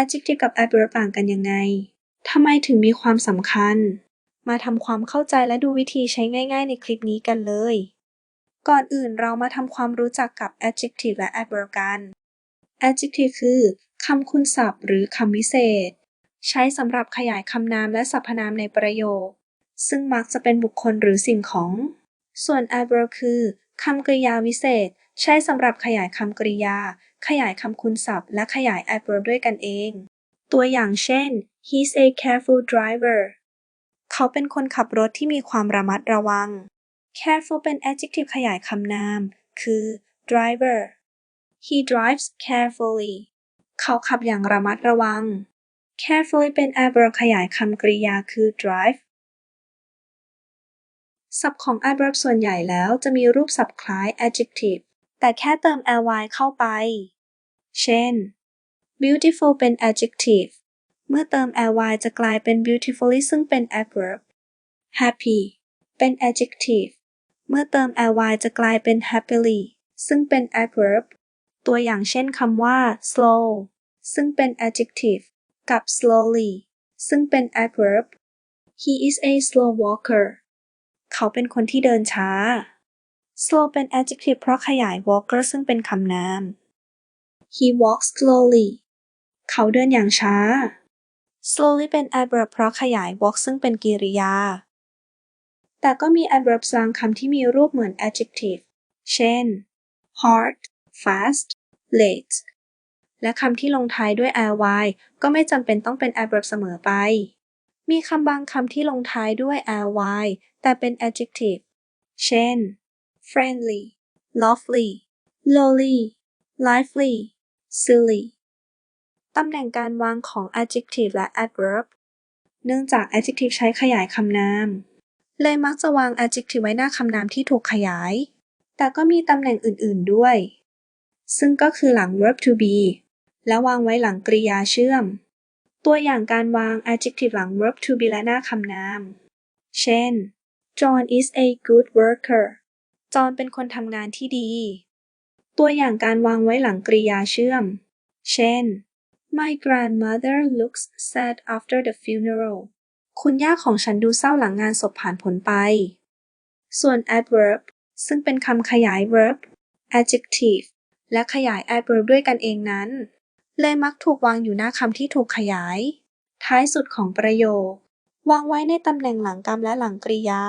adjective กับ adverb ต่างกันยังไง ทำไมถึงมีความสำคัญ มาทำความเข้าใจและดูวิธีใช้ง่ายๆในคลิปนี้กันเลย ก่อนอื่นเรามาทำความรู้จักกับ adjective และ adverb กัน adjective คือคำคุณศัพท์หรือคำวิเศษ ใช้สำหรับขยายคำนามและสรรพนามในประโยค ซึ่งมักจะเป็นบุคคลหรือสิ่งของ ส่วน adverb คือคำกริยาวิเศษ ใช้สำหรับขยายคำกริยา ขยายคำคุณศัพท์ และขยาย adverb ด้วยกันเอง ตัวอย่างเช่น he's a careful driver เขาเป็นคนขับรถที่มีความระมัดระวัง careful เป็น adjective ขยายคำนาม คือ driver he drives carefully เขาขับอย่างระมัดระวัง carefully เป็น adverb ขยายคำกริยาคือ drive ศัพท์ของ adverb ส่วนใหญ่แล้วจะมีรูปศัพท์คล้าย adjective แต่แค่เติม ly เข้าไป เช่น beautiful เป็น adjective เมื่อเติม ly จะกลายเป็น beautifully ซึ่งเป็น adverb happy เป็น adjective เมื่อเติม ly จะกลายเป็น happily ซึ่งเป็น adverb ตัวอย่างเช่นคำว่า slow ซึ่งเป็น adjective กับ slowly ซึ่งเป็น adverb he is a slow walker เขาเป็นคนที่เดินช้า slow เป็น adjective เพราะขยาย walker ซึ่งเป็นคำนาม he walks slowly เขาเดินอย่างช้า slowly เป็น adverb เพราะขยาย walk ซึ่งเป็นกริยา แต่ก็มี adverb บางคำที่มีรูปเหมือน adjective เช่น hard fast late และคำที่ลงท้ายด้วย ly ก็ไม่จำเป็นต้องเป็น adverb เสมอไป มีคำบางคำที่ลงท้ายด้วย ly แต่เป็น adjective เช่น friendly lovely lowly lively silly ตำแหน่งการวางของ adjective และ adverb เนื่องจาก adjective ใช้ขยายคำนาม เลยมักจะวาง adjective ไว้หน้าคำนามที่ถูกขยาย แต่ก็มีตำแหน่งอื่น ๆ ด้วย ซึ่งก็คือหลัง verb to be และวางไว้หลังกริยาเชื่อม ตัวอย่างการวาง adjective หลัง verb to be และหน้าคำนาม เช่น John is a good worker จอห์นเป็นคนทำงานที่ดี ตัวอย่างการวางไว้หลังกริยาเชื่อม เช่น My grandmother looks sad after the funeral คุณย่าของฉันดูเศร้าหลังงานศพผ่านผลไป ส่วน adverb ซึ่งเป็นคำขยาย verb adjective และขยาย adverb ด้วยกันเองนั้น เลยมักถูกวางอยู่หน้าคำที่ถูกขยาย ท้ายสุดของประโยค วางไว้ในตำแหน่งหลังกรรมและหลังกริยา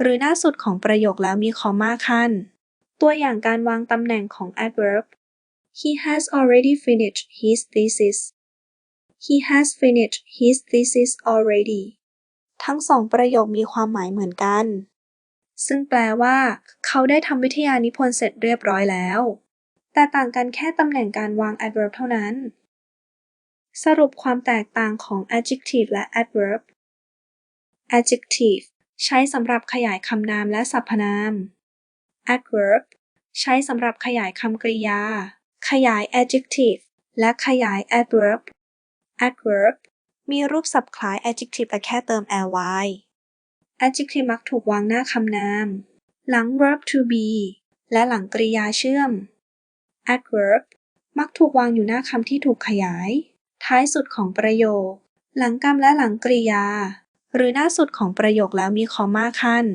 หรือหน้าสุดของประโยคแล้วมีคอม่าขั้น ตัวอย่างการวางตำแหน่งของ adverb He has already finished his thesis He has finished his thesis already ทั้งสองประโยคมีความหมายเหมือนกัน ซึ่งแปลว่า เขาได้ทำวิทยานิพนธ์เสร็จเรียบร้อยแล้ว แต่ต่างกันแค่ตำแหน่งการวาง adverb เท่านั้น สรุปความแตกต่างของ adjective และ adverb adjective ใช้สำหรับขยายคำนามและสรรพนาม adverb ใช้สำหรับขยายคำกริยา ขยาย adjective และขยาย adverb adverb มีรูปศัพท์คล้าย adjective แต่แค่เติม ly adjective มักถูกวางหน้าคำนาม หลัง verb to be และหลังกริยาเชื่อม adverb มักถูกวางอยู่หน้าคำที่ถูกขยาย ท้ายสุดของประโยค หลังกรรมและหลังกริยา หรือหน้าสุดของประโยคแล้วมีคอม่าขั้น